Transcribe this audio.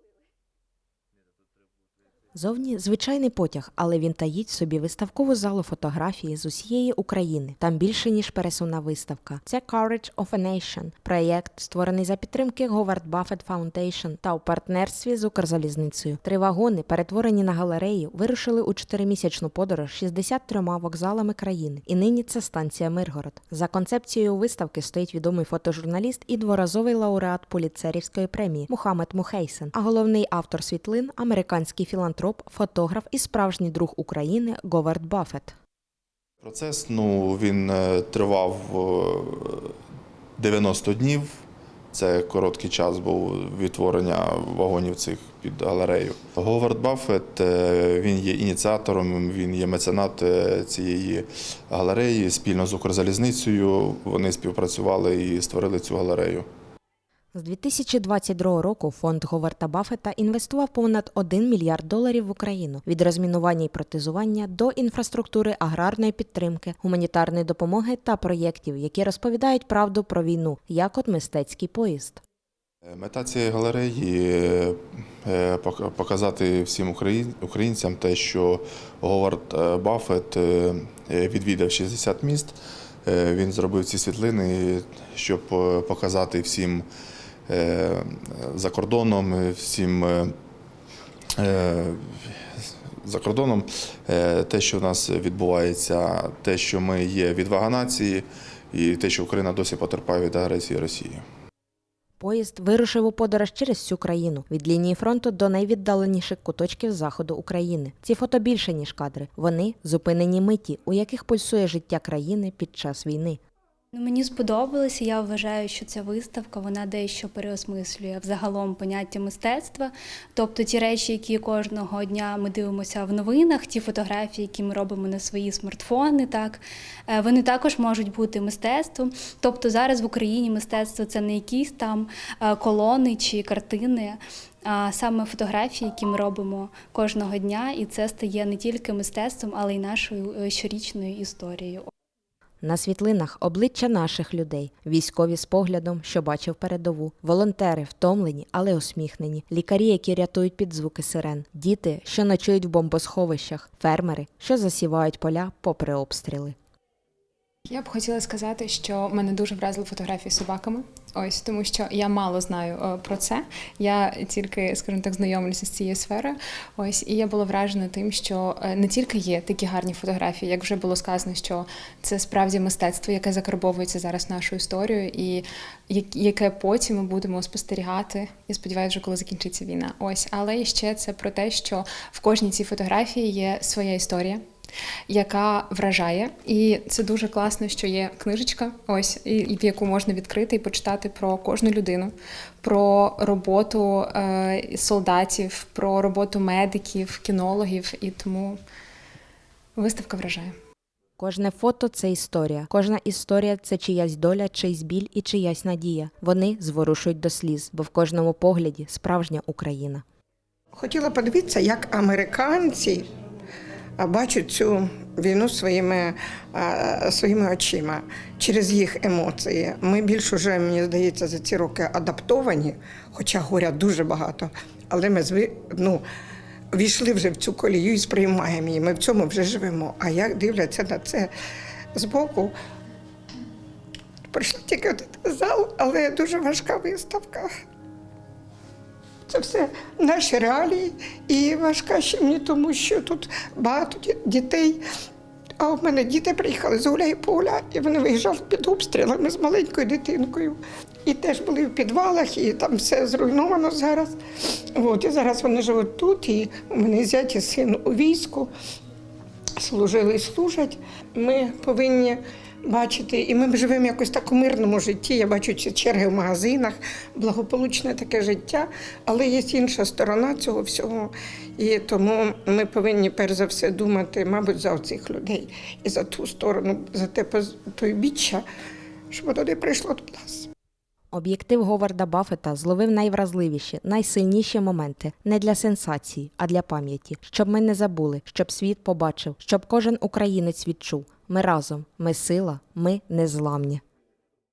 Completely. Зовні звичайний потяг, але він таїть собі виставкову залу фотографії з усієї України. Там більше ніж пересувна виставка. Це Courage of a Nation – проєкт, створений за підтримки Говард Баффет Foundation та у партнерстві з Укрзалізницею. Три вагони, перетворені на галерею, вирушили у чотиримісячну подорож 63 вокзалами країни. І нині це станція Миргород. За концепцією виставки стоїть відомий фотожурналіст і дворазовий лауреат Поліцерівської премії Мухаммед Мухейсен, а головний автор світлин американський філантроп, фотограф і справжній друг України Говард Баффет. Процес ну, він е, тривав е, 90 днів. Це короткий час був відтворення вагонів цих під галерею. Говард Баффет е, він є ініціатором, він є меценат е, цієї галереї. Спільно з Укрзалізницею вони співпрацювали і створили цю галерею. З 2022 року фонд Говарда Баффета інвестував понад 1 мільярд доларів в Україну від розмінування і протезування до інфраструктури аграрної підтримки, гуманітарної допомоги та проєктів, які розповідають правду про війну, як от мистецький поїзд. Е, Мета цієї галереї е, показати всім українцям те, що Говард е, Баффет відвідав 60 міст. Він зробив ці світлини, щоб показати всім за кордоном, е, всім е, е, за кордоном е, те, що в нас відбувається, те, що ми є відвага нації, і те, що Україна досі потерпає від агресії Росії. Поїзд вирушив у подорож через всю країну від лінії фронту до найвіддаленіших куточків заходу України. Ці фото більше ніж кадри. Вони зупинені миті, у яких пульсує життя країни під час війни. Ну, мені сподобалося. Я вважаю, що ця виставка вона дещо переосмислює взагалом поняття мистецтва. Тобто ті речі, які кожного дня ми дивимося в новинах, ті фотографії, які ми робимо на свої смартфони, так е, вони також можуть бути мистецтвом. Тобто зараз в Україні мистецтво це не якісь там е, колони чи картини. А саме фотографії, які ми робимо кожного дня, і це стає не тільки мистецтвом, але й нашою е, щорічною історією. На світлинах обличчя наших людей, військові з поглядом, що бачив передову, волонтери втомлені, але усміхнені, лікарі, які рятують під звуки сирен, діти, що ночують в бомбосховищах, фермери, що засівають поля попри обстріли. Я б хотіла сказати, що мене дуже вразили фотографії з собаками. Ось тому, що я мало знаю е, про це. Я тільки, скажімо так, знайомлюся з цією сферою. Ось і я була вражена тим, що е, не тільки є такі гарні фотографії, як вже було сказано, що це справді мистецтво, яке закарбовується зараз нашу історію, і яке потім ми будемо спостерігати. Я сподіваюся, що коли закінчиться війна. Ось, але ще це про те, що в кожній цій фотографії є своя історія яка вражає. І це дуже класно, що є книжечка, ось і, в яку можна відкрити і почитати про кожну людину, про роботу е, солдатів, про роботу медиків, кінологів. І тому виставка вражає. Кожне фото це історія. Кожна історія це чиясь доля, чийсь біль і чиясь надія. Вони зворушують до сліз, бо в кожному погляді справжня Україна. Хотіла подивитися, як американці бачать цю війну своїми, своїми очима через їх емоції. Ми більш уже, мені здається, за ці роки адаптовані, хоча горя дуже багато, але ми ну, війшли вже в цю колію і сприймаємо її. Ми в цьому вже живемо. А як дивляться на це збоку? Прийшла тільки зал, але дуже важка виставка. Це все наші реалії і важка ще мені, тому що тут багато дітей. А у мене діти приїхали з гуля і поля, і вони виїжджали під обстрілами з маленькою дитинкою. І теж були в підвалах, і там все зруйновано зараз. От, і зараз вони живуть тут, і у мене зять і син у війську служили і служать. Ми повинні бачити, і ми живемо якось так у мирному житті. Я бачу черги в магазинах, благополучне таке життя, але є інша сторона цього всього. І тому ми повинні перш за все думати, мабуть, за цих людей і за ту сторону, за те той біччя, щоб не прийшло до нас. Об'єктив Говарда Баффета зловив найвразливіші, найсильніші моменти не для сенсації, а для пам'яті, щоб ми не забули, щоб світ побачив, щоб кожен українець відчув. Ми разом, ми сила, ми незламні.